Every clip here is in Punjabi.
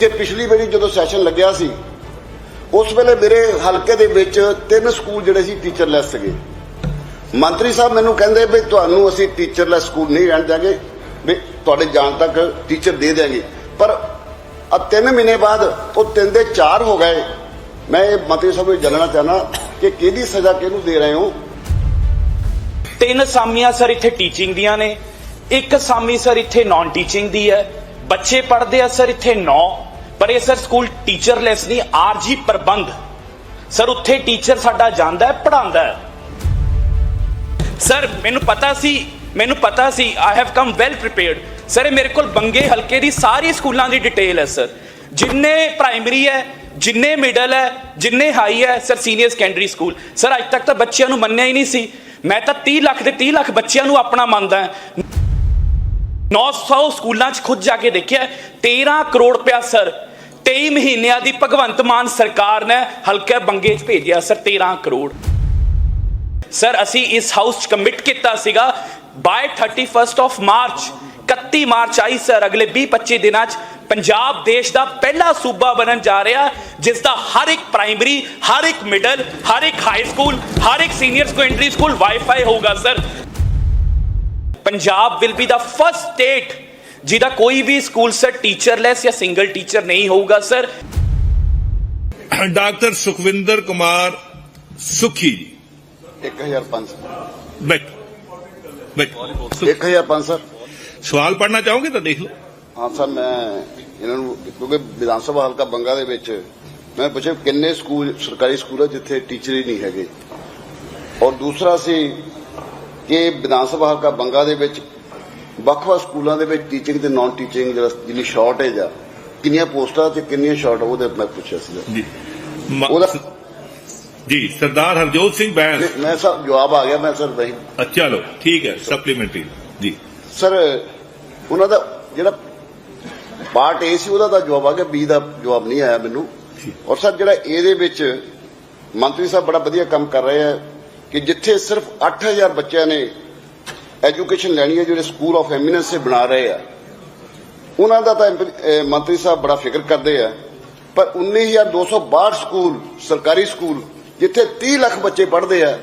ਕਿ ਪਿਛਲੀ ਵਾਰੀ ਜਦੋਂ ਸੈਸ਼ਨ ਲੱਗਿਆ ਸੀ, ਉਸ ਵੇਲੇ ਮੇਰੇ ਹਲਕੇ ਦੇ ਵਿੱਚ ਤਿੰਨ ਸਕੂਲ ਜਿਹੜੇ ਸੀ ਟੀਚਰਲੈਸ ਸੀਗੇ। ਮੰਤਰੀ ਸਾਹਿਬ ਮੈਨੂੰ ਕਹਿੰਦੇ ਵੀ ਤੁਹਾਨੂੰ ਅਸੀਂ ਟੀਚਰਲੈਸ ਸਕੂਲ ਨਹੀਂ ਰਹਿਣ ਦਿਆਂਗੇ, ਵੀ ਤੁਹਾਡੇ ਜਾਣ ਤੱਕ ਟੀਚਰ ਦੇ ਦਿਆਂਗੇ। ਪਰ ਆ ਤਿੰਨ ਮਹੀਨੇ ਬਾਅਦ ਉਹ ਤਿੰਨ ਦੇ ਚਾਰ ਹੋ ਗਏ। ਮੈਂ ਇਹ ਮੰਤਰੀ ਸਾਹਿਬ ਨੂੰ ਜਾਣਨਾ ਚਾਹਨਾ ਕਿ ਕਿਹਦੀ ਸਜ਼ਾ ਕਿਹਨੂੰ ਦੇ ਰਹੇ ਹੋ? ਤਿੰਨ ਸਾਮੀਆਂ ਸਰ ਇੱਥੇ ਟੀਚਿੰਗ ਦੀਆਂ ਨੇ, ਇੱਕ ਸਾਮੀ ਸਰ ਇੱਥੇ ਨਾਨ ਟੀਚਿੰਗ ਦੀ ਹੈ, ਬੱਚੇ ਪੜ੍ਹਦੇ ਆ ਸਰ ਇੱਥੇ 9 ਪਰ ਇਹ ਸਰ ਸਕੂਲ ਟੀਚਰਲੈਸ ਨਹੀਂ ਆਰਜੀ ਪ੍ਰਬੰਧ। ਸਰ, ਉੱਥੇ ਟੀਚਰ ਸਾਡਾ ਜਾਂਦਾ ਹੈ ਪੜਾਉਂਦਾ ਹੈ। ਸਰ, ਮੈਨੂੰ ਪਤਾ ਸੀ, ਮੈਨੂੰ ਪਤਾ ਸੀ I have come well prepared sir, ਇਹ ਮੇਰੇ ਕੋਲ ਬੰਗੇ ਹਲਕੇ ਦੀ ਸਾਰੀ ਸਕੂਲਾਂ ਦੀ ਡਿਟੇਲ ਹੈ, ਸਰ। ਜਿੰਨੇ ਪ੍ਰਾਇਮਰੀ ਹੈ, ਜਿੰਨੇ ਮਿਡਲ ਹੈ, ਜਿੰਨੇ ਹਾਈ ਹੈ, sir senior secondary school sir, ਅੱਜ ਤੱਕ ਤਾਂ ਬੱਚਿਆਂ ਨੂੰ ਮੰਨਿਆ ਹੀ ਨਹੀਂ ਸੀ। ਮੈਂ ਤਾਂ 30 ਲੱਖ ਦੇ 30 ਲੱਖ ਬੱਚਿਆਂ ਨੂੰ ਆਪਣਾ ਮੰਨਦਾ ਹਾਂ। 900 ਸਕੂਲਾਂ 'ਚ ਖੁਦ ਜਾ ਕੇ ਦੇਖਿਆ 13 ਕਰੋੜ ਰੁਪਇਆ, ਸਰ 23 ਮਹੀਨਿਆਂ ਦੀ ਭਗਵੰਤ ਮਾਨ ਸਰਕਾਰ ਨੇ ਹਲਕੇ ਬੰਗੇ 'ਚ ਭੇਜਿਆ ਸਰ 13 ਕਰੋੜ। ਸਰ, ਅਸੀਂ ਇਸ ਹਾਊਸ 'ਚ ਕਮਿਟ ਕੀਤਾ ਸੀਗਾ। By 31st of March 31 March I sir, ਅਗਲੇ 20-25 ਦਿਨਾਂ 'ਚ ਪੰਜਾਬ ਦੇਸ਼ ਦਾ ਪਹਿਲਾ ਸੂਬਾ ਬਣਨ ਜਾ ਰਿਹਾ, ਜਿਸ ਦਾ ਹਰ ਇੱਕ ਪ੍ਰਾਇਮਰੀ ਹਰ ਇੱਕ ਮਿਡਲ ਹਰ ਇੱਕ ਹਾਈ ਸਕੂਲ ਹਰ ਇੱਕ ਸੀਨੀਅਰ ਸੈਕੰਡਰੀ ਸਕੂਲ ਵਾਈਫਾਈ ਹੋਊਗਾ sir. Punjab will be the first state ਜਿਹਦਾ ਕੋਈ ਵੀ ਸਕੂਲ ਸਰ ਟੀਚਰਲੈਸ ਜਾਂ ਸਿੰਗਲ ਟੀਚਰ ਨਹੀਂ ਹੋਊਗਾ ਸਰ। ਡਾਕਟਰ ਸੁਖਵਿੰਦਰ ਕੁਮਾਰ ਸੁਖੀ ਜੀ। 1005 ਬੈਠ। ਬੈਠ। 1005 ਸਰ ਸਵਾਲ ਪੜਨਾ ਚਾਹੋਗੇ ਤਾਂ ਦੇਖ ਲਓ। ਹਾਂ ਸਰ ਮੈਂ ਇਹਨਾਂ ਨੂੰ ਕਿਉਂਕਿ ਵਿਧਾਨ ਸਭਾ ਹਲਕਾ ਬੰਗਾ ਦੇ ਵਿੱਚ ਮੈਂ ਪੁੱਛਿਆ ਕਿੰਨੇ ਸਕੂਲ ਸਰਕਾਰੀ ਸਕੂਲ ਆ ਜਿੱਥੇ ਟੀਚਰ ਹੀ ਨਹੀਂ ਹੈਗੇ? ਔਰ ਦੂਸਰਾ ਸੀ ਕਿ ਵਿਧਾਨ ਸਭਾ ਹਲਕਾ ਬੰਗਾ ਦੇ ਵਿੱਚ ਵੱਖ-ਵੱਖ ਸਕੂਲਾਂ ਦੇ ਵਿੱਚ ਟੀਚਿੰਗ ਤੇ ਨਾਨ ਟੀਚਿੰਗ ਜਿਹੜਾ ਜਿਹਨੀ ਸ਼ਾਰਟੇਜ ਆ ਕਿੰਨੀਆਂ ਪੋਸਟਾਂ ਤੇ ਕਿੰਨੀਆਂ ਸ਼ਾਰਟ ਉਹਦੇ ਮੈਂ ਪੁੱਛਿਆ ਸੀ ਜੀ। ਮ- ਉਹਦਾ ਜੀ ਸਰਦਾਰ ਹਰਜੋਤ ਸਿੰਘ ਬੈਂਸ। ਮੈਂ ਸਰ ਜਵਾਬ ਆ ਗਿਆ ਮੈਂ ਸਰ ਵਹੀ ਅ, ਚਲੋ ਠੀਕ ਹੈ ਸਪਲੀਮੈਂਟਰੀ ਜੀ। ਸਰ ਉਹਨਾਂ ਦਾ ਜਿਹੜਾ ਪਾਰਟ ਏ ਸੀ ਉਹਦਾ ਤਾਂ ਜਵਾਬ ਆ ਗਿਆ ਬੀ ਦਾ ਜਵਾਬ ਨਹੀਂ ਆਇਆ ਮੈਨੂੰ। ਔਰ ਸਰ ਜਿਹੜਾ ਇਹਦੇ ਵਿੱਚ ਮੰਤਰੀ ਸਾਹਿਬ ਬੜਾ ਵਧੀਆ ਕੰਮ ਕਰ ਰਹੇ ਆ ਕਿ ਜਿੱਥੇ ਸਿਰਫ 8000 ਬੱਚਿਆਂ ਨੇ ਐਜੂਕੇਸ਼ਨ ਲੈਣੀ ਹੈ ਜਿਹੜੇ ਸਕੂਲ ਆਫ ਐਮੀਨੈਂਸ ਸੇ ਬਣਾ ਰਹੇ ਆ। ਉਹਨਾਂ ਦਾ ਤਾਂ ਮੰਤਰੀ ਸਾਹਿਬ ਬੜਾ ਫਿਕਰ ਕਰਦੇ ਆ। ਪਰ 19262 ਸਕੂਲ, ਸਰਕਾਰੀ ਸਕੂਲ, ਜਿੱਥੇ 30 ਲੱਖ ਬੱਚੇ ਪੜ੍ਹਦੇ ਆ,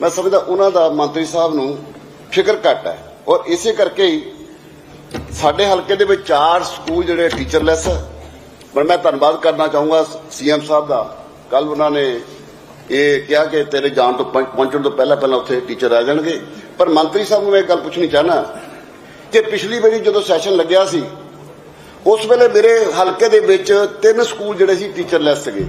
ਮੈਂ ਸਮਝਦਾ ਉਹਨਾਂ ਦਾ ਮੰਤਰੀ ਸਾਹਿਬ ਨੂੰ ਫਿਕਰ ਘੱਟ ਹੈ। ਔਰ ਇਸੇ ਕਰਕੇ ਹੀ ਸਾਡੇ ਹਲਕੇ ਦੇ ਵਿੱਚ ਚਾਰ ਸਕੂਲ ਜਿਹੜੇ ਟੀਚਰਲੈਸ ਹੈ ਪਰ ਮੈਂ ਧੰਨਵਾਦ ਕਰਨਾ ਚਾਹੂੰਗਾ ਸੀਐਮ ਸਾਹਿਬ ਦਾ। ਕੱਲ ਉਹਨਾਂ ਨੇ ਇਹ ਕਿਹਾ ਕਿ ਤੇਰੇ ਜਾਣ ਤੋਂ ਪਹੁੰਚਣ ਤੋਂ ਪਹਿਲਾਂ ਪਹਿਲਾਂ ਉੱਥੇ ਟੀਚਰ ਆ ਜਾਣਗੇ। ਪਰ ਮੰਤਰੀ ਸਾਹਿਬ ਨੂੰ ਮੈਂ ਇੱਕ ਗੱਲ ਪੁੱਛਣੀ ਚਾਹਨਾ। ਕਿ ਪਿਛਲੀ ਵਾਰੀ ਜਦੋਂ ਸੈਸ਼ਨ ਲੱਗਿਆ ਸੀ, ਉਸ ਵੇਲੇ ਮੇਰੇ ਹਲਕੇ ਦੇ ਵਿੱਚ ਤਿੰਨ ਸਕੂਲ ਜਿਹੜੇ ਸੀ ਟੀਚਰਲੈਸ ਸੀਗੇ।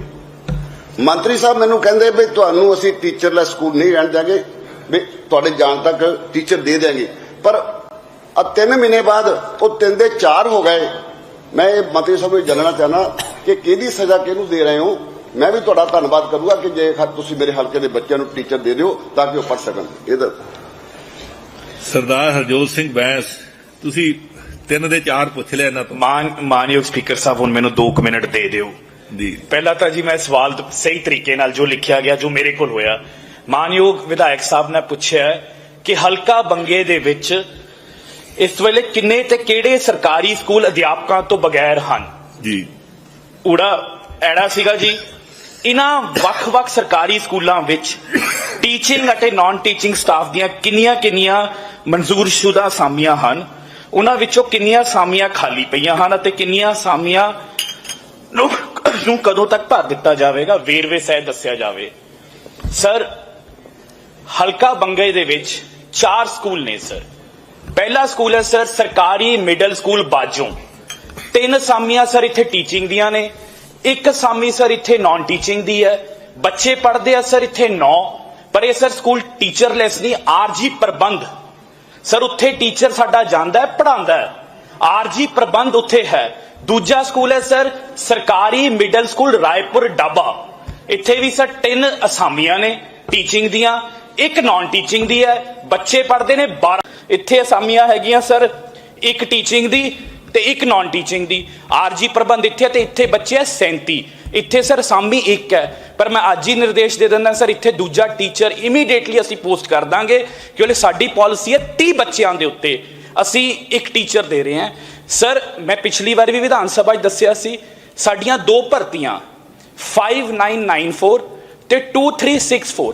ਮੰਤਰੀ ਸਾਹਿਬ ਮੈਨੂੰ ਕਹਿੰਦੇ ਵੀ ਤੁਹਾਨੂੰ ਅਸੀਂ ਟੀਚਰਲੈਸ ਸਕੂਲ ਨਹੀਂ ਰਹਿਣ ਦਿਆਂਗੇ, ਵੀ ਤੁਹਾਡੇ ਜਾਣ ਤੱਕ ਟੀਚਰ ਦੇ ਦਿਆਂਗੇ। ਪਰ ਆ ਤਿੰਨ ਮਹੀਨੇ ਬਾਅਦ ਉਹ ਤਿੰਨ ਦੇ ਚਾਰ ਹੋ ਗਏ। ਮੈਂ ਇਹ ਮੰਤਰੀ ਸਾਹਿਬ ਨੂੰ ਜਾਣਨਾ ਚਾਹਨਾ ਕਿ ਕਿਹਦੀ ਸਜ਼ਾ ਕਿਹਨੂੰ ਦੇ ਰਹੇ ਹੋ? ਮੈਂ ਵੀ ਤੁਹਾਡਾ ਧੰਨਵਾਦ ਕਰੂੰਗਾ ਕਿ ਜੇ ਤੁਸੀਂ ਮੇਰੇ ਹਲਕੇ ਦੇ ਬੱਚਿਆਂ ਨੂੰ ਟੀਚਰ ਦੇ ਦਿਓ ਤਾਂ ਕਿ ਉਹ ਪੜ੍ਹ ਸਕਣ। ਇਹਦਾ ਸਰਦਾਰ ਹਰਜੋਤ ਸਿੰਘ ਬੈਂਸ ਤੁਸੀਂ ਤਿੰਨ ਦੇ ਚਾਰ ਪੁੱਛ ਲਿਆ ਇਹਨਾਂ ਤੋਂ। ਮਾਨ ਮਾਨਯੋਗ ਸਪੀਕਰ ਸਾਹਿਬ ਹੁਣ ਮੈਨੂੰ 2 ਮਿੰਟ ਦੇ ਦਿਓ। ਜੀ। ਪਹਿਲਾਂ ਤਾਂ ਜੀ ਮੈਂ ਸਵਾਲ ਸਹੀ ਤਰੀਕੇ ਨਾਲ ਜੋ ਲਿਖਿਆ ਗਿਆ ਜੋ ਮੇਰੇ ਕੋਲ ਹੋਇਆ ਮਾਨਯੋਗ ਵਿਧਾਇਕ ਸਾਹਿਬ ਨੇ ਪੁੱਛਿਆ ਕਿ ਹਲਕਾ ਬੰਗੇ ਦੇ ਵਿੱਚ ਇਸ ਵੇਲੇ ਕਿੰਨੇ ਤੇ ਕਿਹੜੇ ਸਰਕਾਰੀ ਸਕੂਲ ਅਧਿਆਪਕਾਂ ਤੋਂ ਬਗੈਰ ਹਨ? ਜੀ। ਊੜਾ ਐੜਾ ਸੀਗਾ ਜੀ। ਇਹਨਾਂ ਵੱਖ-ਵੱਖ ਸਰਕਾਰੀ ਸਕੂਲਾਂ ਵਿੱਚ ਟੀਚਿੰਗ ਅਤੇ ਨਾਨ ਟੀਚਿੰਗ ਸਟਾਫ ਦੀਆਂ ਕਿੰਨੀਆਂ-ਕਿੰਨੀਆਂ ਮਨਜ਼ੂਰਸ਼ੁਦਾ ਸਾਮੀਆਂ ਹਨ, ਉਹਨਾਂ ਵਿੱਚੋਂ ਕਿੰਨੀਆਂ ਸਾਮੀਆਂ ਖਾਲੀ ਪਈਆਂ ਹਨ ਅਤੇ ਕਿੰਨੀਆਂ ਸਾਮੀਆਂ ਨੂੰ ਕਦੋਂ ਤੱਕ ਭਰ ਦਿੱਤਾ ਜਾਵੇਗਾ, ਵੇਰਵੇ ਸਹਿ ਦੱਸਿਆ ਜਾਵੇ। ਸਰ, ਹਲਕਾ ਬੰਗੇ ਦੇ ਵਿੱਚ ਚਾਰ ਸਕੂਲ ਨੇ, ਸਰ। ਪਹਿਲਾ ਸਕੂਲ ਹੈ, ਸਰ, ਸਰਕਾਰੀ ਮਿਡਲ ਸਕੂਲ ਬਾਜੋਂ। ਤਿੰਨ ਸਾਮੀਆਂ, ਸਰ, ਇੱਥੇ ਟੀਚਿੰਗ ਦੀਆਂ ਨੇ। ਇੱਕ ਅਸਾਮੀ ਸਰ ਇੱਥੇ ਨਾਨ ਟੀਚਿੰਗ ਦੀ ਹੈ, ਬੱਚੇ ਪੜ੍ਹਦੇ ਆ ਸਰ ਇੱਥੇ 9 ਪਰ ਇਹ ਸਰ ਸਕੂਲ ਟੀਚਰਲੈਸ ਨਹੀਂ ਆਰਜੀ ਪ੍ਰਬੰਧ। ਸਰ ਉੱਥੇ ਟੀਚਰ ਸਾਡਾ ਜਾਂਦਾ ਹੈ ਪੜਾਉਂਦਾ ਹੈ। ਆਰਜੀ ਪ੍ਰਬੰਧ ਉੱਥੇ ਹੈ। ਦੂਜਾ ਸਕੂਲ ਹੈ ਸਰ ਸਰਕਾਰੀ ਮਿਡਲ ਸਕੂਲ ਰਾਏਪੁਰ ਡਾਬਾ। ਇੱਥੇ ਵੀ ਸਰ ਤਿੰਨ ਅਸਾਮੀਆਂ ਨੇ ਟੀਚਿੰਗ ਦੀਆਂ। ਇੱਕ ਨਾਨ ਟੀਚਿੰਗ ਦੀ ਹੈ, ਬੱਚੇ ਪੜ੍ਹਦੇ ਨੇ 12 ਇੱਥੇ ਅਸਾਮੀਆਂ ਹੈਗੀਆਂ ਸਰ, ਇੱਕ ਟੀਚਿੰਗ ਦੀ ਤੇ ਇੱਕ ਨਾਨ ਟੀਚਿੰਗ ਦੀ। ਆਰਜੀ ਪ੍ਰਬੰਧ ਇੱਥੇ ਹੈ ਤੇ ਇੱਥੇ ਬੱਚੇ ਹੈ 37 ਇੱਥੇ ਸਰ ਸਾਮੀ ਇੱਕ ਹੈ। ਪਰ ਮੈਂ ਅੱਜ ਹੀ ਨਿਰਦੇਸ਼ ਦੇ ਦਿੰਦਾ ਸਰ, ਇੱਥੇ ਦੂਜਾ ਟੀਚਰ ਇਮੀਡੀਏਟਲੀ ਅਸੀਂ ਪੋਸਟ ਕਰ ਦਾਂਗੇ ਕਿਉਂਕਿ ਸਾਡੀ ਪਾਲਿਸੀ ਹੈ 30 ਬੱਚਿਆਂ ਦੇ ਉੱਤੇ। ਅਸੀਂ ਇੱਕ ਟੀਚਰ ਦੇ ਰਹੇ ਹਾਂ। ਸਰ, ਮੈਂ ਪਿਛਲੀ ਵਾਰ ਵੀ ਵਿਧਾਨ ਸਭਾ 'ਚ ਦੱਸਿਆ ਸੀ, ਸਾਡੀਆਂ ਦੋ ਭਰਤੀਆਂ 5994 ਤੇ 2364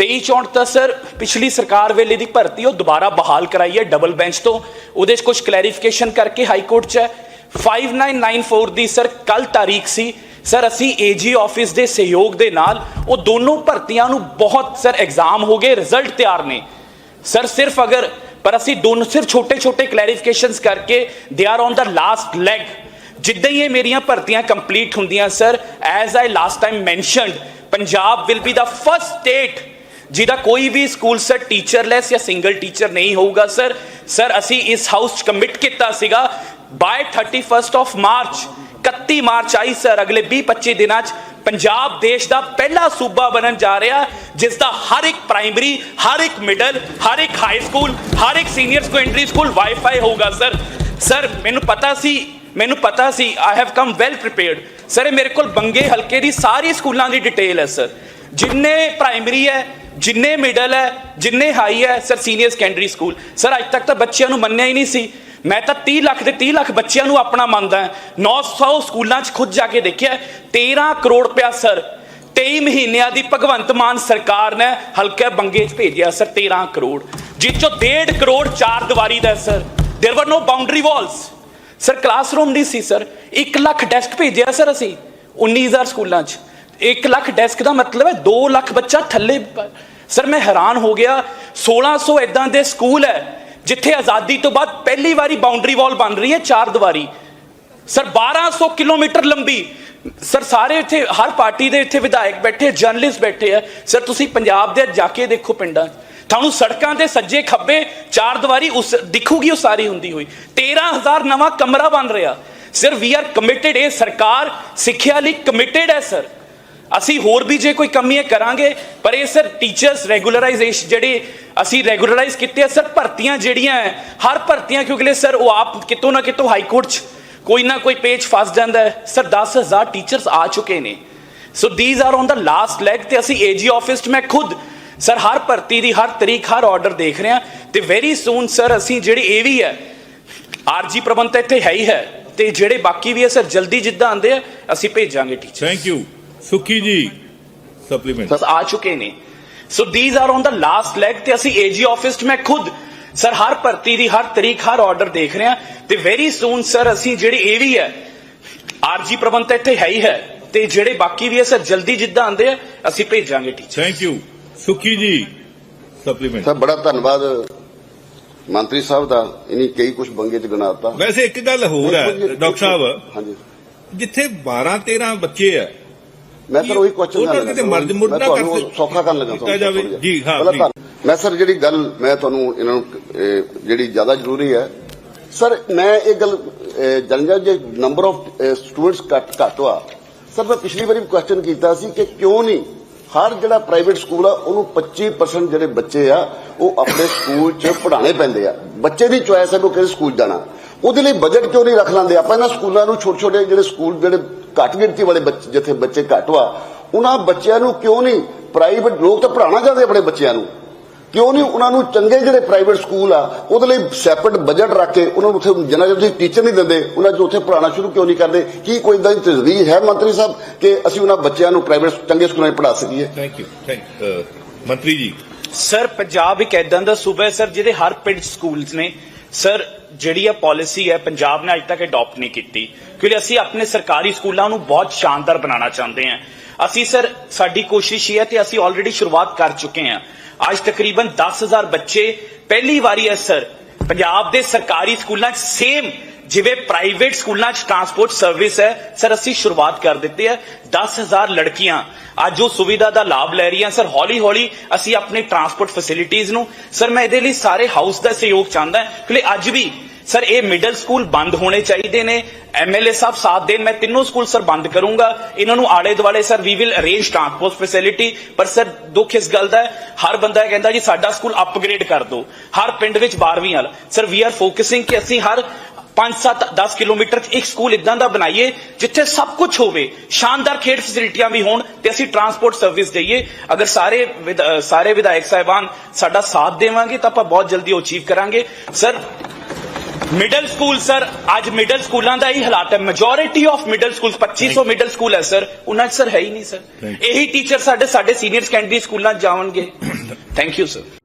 23 ਚੌਂਟ ਤਾਂ ਸਰ ਪਿਛਲੀ ਸਰਕਾਰ ਵੇਲੇ ਦੀ ਭਰਤੀ, ਉਹ ਦੁਬਾਰਾ ਬਹਾਲ ਕਰਾਈ ਹੈ ਡਬਲ ਬੈਂਚ ਤੋਂ। ਉਹਦੇ 'ਚ ਕੁਝ ਕਲੈਰੀਫਿਕੇਸ਼ਨ ਕਰਕੇ ਹਾਈ ਕੋਰਟ 'ਚ ਹੈ। 5994 ਦੀ ਸਰ ਕੱਲ ਤਾਰੀਖ ਸੀ। ਸਰ, ਅਸੀਂ ਏਜੀ ਆਫਿਸ ਦੇ ਸਹਿਯੋਗ ਦੇ ਨਾਲ ਉਹ ਦੋਨੋਂ ਭਰਤੀਆਂ ਨੂੰ ਬਹੁਤ ਸਰ ਐਗਜ਼ਾਮ ਹੋ ਗਏ ਰਿਜ਼ਲਟ ਤਿਆਰ ਨੇ। ਸਰ, ਸਿਰਫ ਅਗਰ, ਪਰ ਅਸੀਂ ਦੋਨੋਂ, ਸਿਰਫ ਛੋਟੇ ਛੋਟੇ ਕਲੈਰੀਫਿਕੇਸ਼ਨਸ ਕਰਕੇ they are on the last leg ਜਿੱਦਾਂ ਹੀ ਇਹ ਮੇਰੀਆਂ ਭਰਤੀਆਂ ਕੰਪਲੀਟ ਹੁੰਦੀਆਂ, sir as I last time mentioned Punjab will be the first state ਜਿਹਦਾ ਕੋਈ ਵੀ ਸਕੂਲ ਸਰ ਟੀਚਰਲੈਸ ਜਾਂ ਸਿੰਗਲ ਟੀਚਰ ਨਹੀਂ ਹੋਊਗਾ, ਸਰ। ਸਰ, ਅਸੀਂ ਇਸ ਹਾਊਸ 'ਚ ਕਮਿਟ ਕੀਤਾ ਸੀਗਾ by 31st of March 31 March I, sir. ਅਗਲੇ 20 25 ਦਿਨਾਂ 'ਚ ਪੰਜਾਬ ਦੇਸ਼ ਦਾ ਪਹਿਲਾ ਸੂਬਾ ਬਣਨ ਜਾ ਰਿਹਾ, ਜਿਸ ਦਾ ਹਰ ਇੱਕ ਪ੍ਰਾਇਮਰੀ ਹਰ ਇੱਕ ਮਿਡਲ ਹਰ ਇੱਕ ਹਾਈ ਸਕੂਲ ਹਰ ਇੱਕ ਸੀਨੀਅਰ ਸੈਕੰਡਰੀ ਸਕੂਲ ਵਾਈਫਾਈ ਹੋਊਗਾ, ਸਰ। ਸਰ, ਮੈਨੂੰ ਪਤਾ ਸੀ, ਮੈਨੂੰ ਪਤਾ ਸੀ I have come well prepared sir, ਇਹ ਮੇਰੇ ਕੋਲ ਬੰਗੇ ਹਲਕੇ ਦੀ ਸਾਰੀ ਸਕੂਲਾਂ ਦੀ ਡਿਟੇਲ ਹੈ, ਸਰ। ਜਿੰਨੇ ਪ੍ਰਾਇਮਰੀ ਹੈ ਜਿੰਨੇ ਮਿਡਲ ਹੈ ਜਿੰਨੇ ਹਾਈ ਹੈ sir senior secondary school sir ਅੱਜ ਤੱਕ ਤਾਂ ਬੱਚਿਆਂ ਨੂੰ ਮੰਨਿਆ ਹੀ ਨਹੀਂ ਸੀ ਮੈਂ ਤਾਂ 30 ਲੱਖ ਦੇ 30 ਲੱਖ ਬੱਚਿਆਂ ਨੂੰ ਆਪਣਾ ਮੰਨਦਾ 900 ਸਕੂਲਾਂ 'ਚ ਖੁਦ ਜਾ ਕੇ ਦੇਖਿਆ 13 ਕਰੋੜ ਰੁਪਇਆ ਸਰ 23 ਮਹੀਨਿਆਂ ਦੀ ਭਗਵੰਤ ਮਾਨ ਸਰਕਾਰ ਨੇ ਹਲਕੇ ਬੰਗੇ 'ਚ ਭੇਜਿਆ ਸਰ 13 ਕਰੋੜ ਜਿਸ ਚੋਂ 1.5 ਕਰੋੜ ਚਾਰ ਦੀਵਾਰੀ ਦਾ sir there were no boundary walls sir classroom ਨਹੀਂ ਸੀ ਸਰ 1 ਲੱਖ ਡੈਸਕ ਭੇਜਿਆ ਸਰ ਅਸੀਂ 19000 ਸਕੂਲਾਂ 'ਚ 1 ਲੱਖ ਡੈਸਕ ਦਾ ਮਤਲਬ ਹੈ 2 ਲੱਖ ਬੱਚਾ ਥੱਲੇ ਸਰ ਮੈਂ ਹੈਰਾਨ ਹੋ ਗਿਆ 1600 ਇਦਾਂ ਦੇ ਸਕੂਲ ਹੈ ਜਿੱਥੇ ਆਜ਼ਾਦੀ ਤੋਂ ਬਾਅਦ ਪਹਿਲੀ ਵਾਰੀ ਬਾਉਂਡਰੀ ਵਾਲ ਬਣ ਰਹੀ ਹੈ ਚਾਰ ਦੀਵਾਰੀ ਸਰ 1200 ਕਿਲੋਮੀਟਰ ਲੰਬੀ ਸਰ ਸਾਰੇ ਇੱਥੇ ਹਰ ਪਾਰਟੀ ਦੇ ਇੱਥੇ ਵਿਧਾਇਕ ਬੈਠੇ ਜਰਨਲਿਸਟ ਬੈਠੇ ਆ ਸਰ ਤੁਸੀਂ ਪੰਜਾਬ ਦੇ ਜਾ ਕੇ ਦੇਖੋ ਪਿੰਡਾਂ 'ਚ। ਤੁਹਾਨੂੰ ਸੜਕਾਂ ਦੇ ਸੱਜੇ ਖੱਬੇ ਚਾਰ ਦੀਵਾਰੀ ਉਸ ਦਿਖੂਗੀ ਉਹ ਸਾਰੀ ਹੁੰਦੀ ਹੋਈ 13000 ਨਵਾਂ ਕਮਰਾ ਬਣ ਰਿਹਾ ਸਰ ਵੀ ਆਰ ਕਮਿਟਿਡ ਇਹ ਸਰਕਾਰ ਸਿੱਖਿਆ ਲਈ ਕਮਿਟਿਡ ਹੈ ਸਰ ਅਸੀਂ ਹੋਰ ਵੀ ਜੇ ਕੋਈ ਕਮੀਆਂ ਕਰਾਂਗੇ, ਪਰ ਇਹ ਸਰ ਟੀਚਰਸ ਰੈਗੂਲਰਾਈਜੇਸ਼ਨ ਜਿਹੜੇ ਅਸੀਂ ਰੈਗੂਲਰਾਈਜ਼ ਕੀਤੇ ਆ ਸਰ ਭਰਤੀਆਂ ਜਿਹੜੀਆਂ ਹੈ, ਹਰ ਭਰਤੀਆਂ ਕਿਉਂਕਿ ਸਰ ਉਹ ਆਪ ਕਿਤੋਂ ਨਾ ਕਿਤੋਂ ਹਾਈ ਕੋਰਟ 'ਚ ਕੋਈ ਨਾ ਕੋਈ ਪੇਜ ਫਸ ਜਾਂਦਾ ਹੈ। ਸਰ 10000 ਟੀਚਰਸ ਆ ਚੁੱਕੇ ਨੇ। So these are on the last leg ਤੇ ਅਸੀਂ ਏਜੀ ਆਫਿਸ 'ਚ ਮੈਂ ਖੁਦ ਸਰ ਹਰ ਭਰਤੀ ਦੀ ਹਰ ਤਰੀਕ ਹਰ ਆਰਡਰ ਦੇਖ ਰਹੇ ਹਾਂ ਤੇ ਵੈਰੀ ਸੂਨ ਸਰ ਅਸੀਂ ਜਿਹੜੀ ਇਹ ਵੀ ਹੈ ਆਰਜੀ ਪ੍ਰਬੰਧ ਤਾਂ ਇੱਥੇ ਹੈ ਹੀ ਹੈ ਤੇ ਜਿਹੜੇ ਬਾਕੀ ਵੀ ਹੈ ਸਰ ਜਲਦੀ ਜਿੱਦਾਂ ਆਉਂਦੇ ਆ, ਅਸੀਂ ਭੇਜਾਂਗੇ ਟੀਚਰ ਥੈਂਕ ਯੂ ਸੁੱਖੀ ਜੀ ਸਪਲੀਮੈਂਟ ਬਸ ਆ ਚੁੱਕੇ ਨੇ। So these are on the last leg ਤੇ ਅਸੀਂ ਏਜੀ ਆਫਿਸ 'ਚ ਮੈਂ ਖੁਦ ਸਰ ਹਰ ਭਰਤੀ ਦੀ ਹਰ ਤਰੀਕ ਹਰ ਆਰਡਰ ਦੇਖ ਰਹੇ। ਤੇ ਵੈਰੀ ਸੂਨ ਸਰ ਅਸੀਂ ਜਿਹੜੀ ਇਹ ਵੀ ਹੈ ਆਰਜੀ ਪ੍ਰਬੰਧ ਤਾਂ ਇੱਥੇ ਹੈ ਹੀ ਹੈ। ਤੇ ਜਿਹੜੇ ਬਾਕੀ ਵੀ ਹੈ ਸਰ ਜਲਦੀ ਜਿੱਦਾਂ ਆਉਂਦੇ ਆ ਅਸੀਂ ਭੇਜਾਂਗੇ ਟੀਚਰ ਥੈਂਕ ਯੂ ਸੁੱਖੀ ਜੀ ਸਪਲੀਮੈਂਟ ਸਰ ਬੜਾ ਧੰਨਵਾਦ ਮੰਤਰੀ ਸਾਹਿਬ ਦਾ। ਇਨੀ ਕਈ ਕੁਝ ਬੰਗੇ ਚ ਗਣਾਤਾ। ਵੈਸੇ ਇੱਕ ਗੱਲ ਹੋਰ ਹੈ ਡਾਕਟਰ ਸਾਹਿਬ। ਹਾਂਜੀ। ਜਿੱਥੇ 12 13 ਬੱਚੇ ਆ ਮੈਂ ਸਰ ਉਹੀ ਕੁਐਸਚਨ ਤਾਂ ਕਿਤੇ ਮਰਦ ਮੁਰਦ ਕਰ ਸੌਖਾ ਕਰਨ ਲੱਗਾ ਜਿਹਾ। ਜੀ, ਹਾਂ, ਮੈਂ ਸਰ ਜਿਹੜੀ ਗੱਲ ਮੈਂ ਤੁਹਾਨੂੰ ਇਹਨਾਂ ਨੂੰ ਜਿਹੜੀ ਜ਼ਿਆਦਾ ਜ਼ਰੂਰੀ ਹੈ ਸਰ ਮੈਂ ਇਹ ਗੱਲ ਜਨਜਾ ਜੇ ਨੰਬਰ ਆਫ ਸਟੂਡੈਂਟਸ ਘੱਟ ਘੱਟ ਸਰ ਮੈਂ ਪਿਛਲੀ ਵਾਰੀ ਕੁਐਸਚਨ ਕੀਤਾ ਸੀ ਕਿ ਕਿਉਂ ਨਹੀਂ ਹਰ ਜਿਹੜਾ ਪ੍ਰਾਈਵੇਟ ਸਕੂਲ ਆ ਉਹਨੂੰ 25% ਜਿਹੜੇ ਬੱਚੇ ਆ ਉਹ ਆਪਣੇ ਸਕੂਲ 'ਚ ਪੜ੍ਹਾਣੇ ਪੈਂਦੇ ਆ। ਬੱਚੇ ਦੀ ਚੁਆਇਸ ਹੈ ਉਹ ਕਿਹੜੇ ਸਕੂਲ ਜਾਣਾ। ਉਹਦੇ ਲਈ ਬਜਟ ਕਿਉਂ ਨਹੀਂ ਰੱਖ ਲੈਂਦੇ? ਆਪਾਂ ਇਹਨਾਂ ਸਕੂਲਾਂ ਨੂੰ ਛੋਟੇ ਛੋਟੇ ਜਿਹੜੇ ਸਕੂਲ ਜਿਹੜੇ ਘੱਟ ਗਿਣਤੀ ਵਾਲੇ ਬੱਚੇ ਜਿੱਥੇ ਬੱਚੇ ਘੱਟ ਵਾ ਉਹਨਾਂ ਬੱਚਿਆਂ ਨੂੰ ਕਿਉਂ ਨਹੀਂ ਪ੍ਰਾਈਵੇਟ ਲੋਕ ਤਾਂ ਪੜ੍ਹਾਉਣਾ ਚਾਹੁੰਦੇ ਆਪਣੇ ਬੱਚਿਆਂ ਨੂੰ। ਕਿਉਂ ਨਹੀਂ ਉਹਨਾਂ ਨੂੰ ਚੰਗੇ ਜਿਹੜੇ ਪ੍ਰਾਈਵੇਟ ਸਕੂਲ ਆ ਉਹਦੇ ਲਈ ਸੈਪਰੇਟ ਬਜਟ ਰੱਖ ਕੇ ਉਹਨਾਂ ਨੂੰ ਉੱਥੇ ਜਿੰਨਾ ਚਿਰ ਤੁਸੀਂ ਟੀਚਰ ਨਹੀਂ ਦਿੰਦੇ ਉਹਨਾਂ ਨੂੰ ਉੱਥੇ ਪੜ੍ਹਾਉਣਾ ਸ਼ੁਰੂ ਕਿਉਂ ਨਹੀਂ ਕਰਦੇ? ਕੀ ਕੋਈ ਇਦਾਂ ਦੀ ਤਜਵੀਜ਼ ਹੈ ਮੰਤਰੀ ਸਾਹਿਬ ਕਿ ਅਸੀਂ ਉਹਨਾਂ ਬੱਚਿਆਂ ਨੂੰ ਪ੍ਰਾਈਵੇਟ ਚੰਗੇ ਸਕੂਲਾਂ 'ਚ ਪੜ੍ਹਾ ਸਕੀਏ? ਥੈਂਕ ਯੂ ਥੈਂਕ ਮੰਤਰੀ ਜੀ। ਸਰ ਪੰਜਾਬ ਇੱਕ ਐਦਾਂ ਦਾ ਸੂਬਾ ਹੈ ਸਰ ਜਿਹਦੇ ਹਰ ਪਿੰਡ ਸਕੂਲਸ ਨੇ। ਸਰ ਜਿਹੜੀ ਇਹ ਪਾਲਿਸੀ ਹੈ, ਪੰਜਾਬ ਨੇ ਅੱਜ ਤੱਕ ਅਡਾਪਟ ਨਹੀਂ ਕੀਤੀ। ਕਿਉਂਕਿ ਅਸੀਂ ਆਪਣੇ ਸਰਕਾਰੀ ਸਕੂਲਾਂ ਨੂੰ ਬਹੁਤ ਸ਼ਾਨਦਾਰ ਬਣਾਉਣਾ ਚਾਹੁੰਦੇ ਹਾਂ। ਅਸੀਂ ਸਰ, ਸਾਡੀ ਕੋਸ਼ਿਸ਼ ਇਹ ਹੈ ਤੇ ਅਸੀਂ ਆਲਰੇਡੀ ਸ਼ੁਰੂਆਤ ਕਰ ਚੁੱਕੇ ਹਾਂ। ਅੱਜ ਤਕਰੀਬਨ 10000 ਬੱਚੇ ਪਹਿਲੀ ਵਾਰੀ ਹੈ, ਸਰ। ਪੰਜਾਬ ਦੇ ਸਰਕਾਰੀ ਸਕੂਲਾਂ 'ਚ ਸੇਮ ਜਿਵੇਂ ਪ੍ਰਾਈਵੇਟ ਸਕੂਲਾਂ 'ਚ ਟਰਾਂਸਪੋਰਟ ਸਰਵਿਸ ਹੈ, ਸਰ, ਅਸੀਂ ਸ਼ੁਰੂਆਤ ਕਰ ਦਿੱਤੀ ਹੈ 10000 ਲੜਕੀਆਂ ਅੱਜ ਉਹ ਸੁਵਿਧਾ ਦਾ ਲਾਭ ਲੈ ਰਹੀਆਂ, ਸਰ ਹੌਲੀ ਹੌਲੀ ਅਸੀਂ ਆਪਣੇ ਟਰਾਂਸਪੋਰਟ ਫੈਸਿਲਿਟੀਆਂ ਨੂੰ, ਸਰ, ਮੈਂ ਇਹਦੇ ਲਈ ਸਾਰੇ ਹਾਊਸ ਦਾ ਸਹਿਯੋਗ ਚਾਹੁੰਦਾ ਕਿ ਅੱਜ ਵੀ, ਸਰ, ਇਹ ਮਿਡਲ ਸਕੂਲ ਬੰਦ ਹੋਣੇ ਚਾਹੀਦੇ ਨੇ ਐਮਐਲਏ ਸਾਹਿਬ ਸਾਥ ਦੇਣ, ਮੈਂ ਤਿੰਨੋਂ ਸਕੂਲ ਸਰ, ਬੰਦ ਕਰੂੰਗਾ, ਇਹਨਾਂ ਨੂੰ ਆਲੇ ਦੁਆਲੇ sir we will arrange transport facility ਪਰ, ਸਰ, ਦੁੱਖ ਇਸ ਗੱਲ ਦਾ ਹਰ ਬੰਦਾ ਕਹਿੰਦਾ ਜੀ, ਸਾਡਾ ਸਕੂਲ ਅਪਗ੍ਰੇਡ ਕਰ ਦਿਓ, ਹਰ ਪਿੰਡ ਵਿੱਚ 12ਵੀਂ ਵਾਲਾ, ਸਰ ਵੀ ਆਰ ਫੋਕਸਿੰਗ ਕਿ ਅਸੀਂ ਹਰ 5 7 10 ਕਿਲੋਮੀਟਰ 'ਚ ਇੱਕ ਸਕੂਲ ਇਦਾਂ ਦਾ ਬਣਾਈਏ ਜਿੱਥੇ ਸਭ ਕੁਝ ਹੋਵੇ। ਸ਼ਾਨਦਾਰ ਖੇਡ ਫੈਸਿਲਿਟੀਆਂ ਵੀ ਹੋਣ ਤੇ ਅਸੀਂ ਟਰਾਂਸਪੋਰਟ ਸਰਵਿਸ ਦਈਏ। ਅਗਰ ਸਾਰੇ ਸਾਰੇ ਵਿਧਾਇਕ ਸਾਹਿਬਾਨ ਸਾਡਾ ਸਾਥ ਦੇਵਾਂਗੇ ਤਾਂ ਆਪਾਂ ਬਹੁਤ ਜਲਦੀ ਉਹ ਅਚੀਵ ਕਰਾਂਗੇ। ਸਰ ਮਿਡਲ ਸਕੂਲ ਸਰ ਅੱਜ ਮਿਡਲ ਸਕੂਲਾਂ ਦਾ ਹੀ ਹਾਲਾਤ ਹੈ। Majority of middle schools 2500 middle school ਹੈ ਸਰ। ਉਹਨਾਂ 'ਚ ਸਰ ਹੈ ਹੀ ਨਹੀਂ ਸਰ। ਇਹੀ ਟੀਚਰ ਸਾਡੇ ਸਾਡੇ ਸੀਨੀਅਰ ਸੈਕੰਡਰੀ ਸਕੂਲਾਂ ਜਾਵਣਗੇ ਥੈਂਕ ਯੂ ਸਰ